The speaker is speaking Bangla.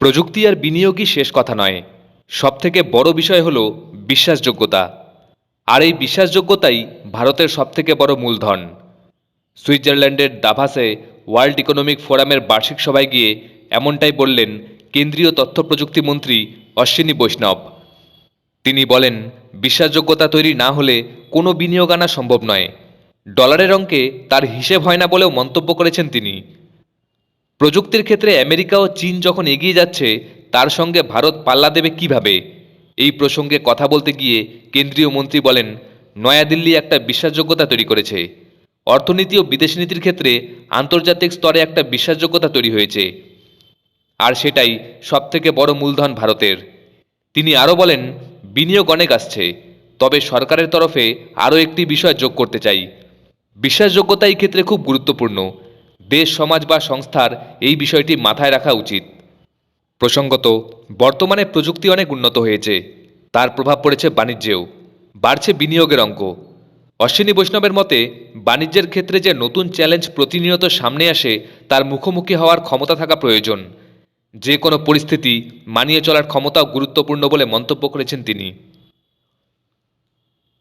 প্রযুক্তি আর বিনিয়োগই শেষ কথা নয়। সবথেকে বড় বিষয় হল বিশ্বাসযোগ্যতা। আর এই বিশ্বাসযোগ্যতাই ভারতের সবথেকে বড় মূলধন। সুইজারল্যান্ডের দাভাসে ওয়ার্ল্ড ইকোনমিক ফোরামের বার্ষিক সভায় গিয়ে এমনটাই বললেন কেন্দ্রীয় তথ্য প্রযুক্তি মন্ত্রী অশ্বিনী বৈষ্ণব। তিনি বলেন, বিশ্বাসযোগ্যতা তৈরি না হলে কোনো বিনিয়োগ আনা সম্ভব নয়। ডলারের অঙ্কে তার হিসেব হয় না বলেও মন্তব্য করেছেন তিনি। প্রযুক্তির ক্ষেত্রে আমেরিকা ও চীন যখন এগিয়ে যাচ্ছে, তার সঙ্গে ভারত পাল্লা দেবে কীভাবে? এই প্রসঙ্গে কথা বলতে গিয়ে কেন্দ্রীয় মন্ত্রী বলেন, নয়াদিল্লি একটা বিশ্বাসযোগ্যতা তৈরি করেছে। অর্থনীতি ও বিদেশ নীতির ক্ষেত্রে আন্তর্জাতিক স্তরে একটা বিশ্বাসযোগ্যতা তৈরি হয়েছে। আর সেটাই সবথেকে বড় মূলধন ভারতের। তিনি আরও বলেন, বিনিয়োগ অনেক আসছে, তবে সরকারের তরফে আরও একটি বিষয় যোগ করতে চাই। বিশ্বাসযোগ্যতা এই ক্ষেত্রে খুব গুরুত্বপূর্ণ। দেশ, সমাজ বা সংস্থার এই বিষয়টি মাথায় রাখা উচিত। প্রসঙ্গত, বর্তমানে প্রযুক্তি অনেক উন্নত হয়েছে। তার প্রভাব পড়েছে বাণিজ্যেও। বাড়ছে বিনিয়োগের অঙ্ক। অশ্বিনী বৈষ্ণবের মতে, বাণিজ্যের ক্ষেত্রে যে নতুন চ্যালেঞ্জ প্রতিনিয়ত সামনে আসে, তার মুখোমুখি হওয়ার ক্ষমতা থাকা প্রয়োজন। যে কোনো পরিস্থিতি মানিয়ে চলার ক্ষমতাও গুরুত্বপূর্ণ বলে মন্তব্য করেছেন তিনি।